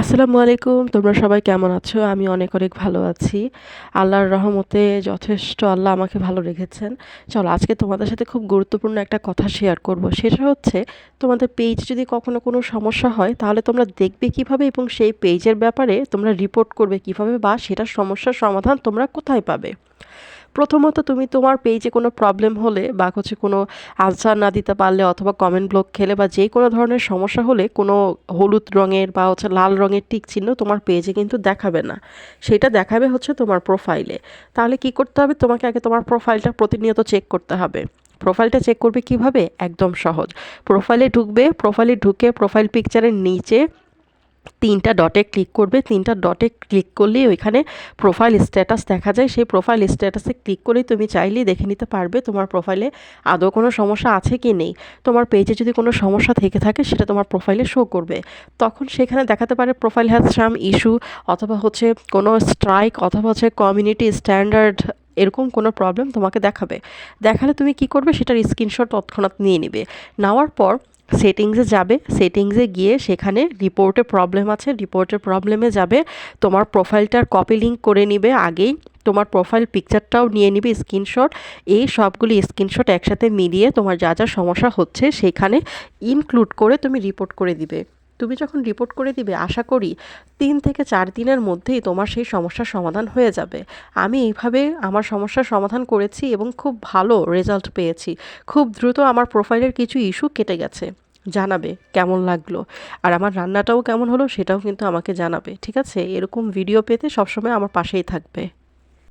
আসসালামু আলাইকুম, তোমরা সবাই কেমন আছো? আমি অনেক অনেক ভালো আছি। আল্লাহর রহমতে যথেষ্ট আল্লাহ আমাকে ভালো রেখেছেন। চলো, আজকে তোমাদের সাথে খুব গুরুত্বপূর্ণ একটা কথা শেয়ার করব। সেটা হচ্ছে, তোমাদের পেজ যদি কখনো কোনো সমস্যা হয়, তাহলে তোমরা দেখবে কীভাবে এবং সেই পেজের ব্যাপারে তোমরা রিপোর্ট করবে কীভাবে বা সেটার সমস্যার সমাধান তোমরা কোথায় পাবে। প্রথমত তুমি তোমার পেজে কোনো প্রবলেম হলে বা হচ্ছে কোনো আনসার না দিতে পারলে অথবা কমেন্ট ব্লক খেলে বা যে কোনো ধরনের সমস্যা হলে কোনো হলুদ রঙের বা হচ্ছে লাল রঙের টিক চিহ্ন তোমার পেজে কিন্তু দেখাবে না। সেটা দেখাবে হচ্ছে তোমার প্রোফাইলে তাহলে কি করতে হবে? তোমাকে আগে তোমার প্রোফাইলটা প্রতিনিয়ত চেক করতে হবে। প্রোফাইলটা চেক করবে কীভাবে? একদম সহজ। প্রোফাইলে ঢুকবে প্রোফাইলে ঢুকে প্রোফাইল পিকচারের নিচে তিনটা ডটে ক্লিক করবে, তিনটা ডটে ক্লিক করলেই ওইখানে প্রোফাইল স্ট্যাটাস দেখা যায়। সেই প্রোফাইল স্ট্যাটাসে ক্লিক করেই তুমি চাইলেই দেখে নিতে পারবে তোমার প্রোফাইলে আদৌ কোনো সমস্যা আছে কি নেই। তোমার পেজে যদি কোনো সমস্যা থেকে থাকে, সেটা তোমার প্রোফাইলে শো করবে। তখন সেখানে দেখাতে পারে প্রোফাইল হ্যাজ সাম ইস্যু অথবা হচ্ছে কোনো স্ট্রাইক অথবা হচ্ছে কমিউনিটি স্ট্যান্ডার্ড এরকম কোনো প্রবলেম তোমাকে দেখাবে। দেখালে তুমি কি করবে, সেটার স্ক্রিনশট তৎক্ষণাৎ নিয়ে নিবে। নেওয়ার পর সেটিংসে যাবে, সেটিংসে গিয়ে সেখানে রিপোর্টে প্রবলেম আছে রিপোর্টের প্রবলেমে যাবে, তোমার প্রোফাইলটার কপি লিঙ্ক করে নিবে, আগেই তোমার প্রোফাইল পিকচারটাও নিয়ে নিবে স্ক্রিনশট এই সবগুলি স্ক্রিনশট একসাথে মিলিয়ে তোমার যা যা সমস্যা হচ্ছে সেখানে ইনক্লুড করে তুমি রিপোর্ট করে দিবে। তুমি যখন রিপোর্ট করে দিবে, আশা করি তিন থেকে চার দিনের মধ্যেই তোমার সেই সমস্যার সমাধান হয়ে যাবে। আমি এইভাবে আমার সমস্যার সমাধান করেছি এবং খুব ভালো রেজাল্ট পেয়েছি। খুব দ্রুত আমার প্রোফাইলের কিছু ইস্যু কেটে গেছে। জানাবে কেমন লাগল। আর আমার রান্নাটাও কেমন হলো সেটাও কিন্তু আমাকে জানাবে, ঠিক আছে? এরকম ভিডিও পেতে সবসময় আমার পাশেই থাকবে।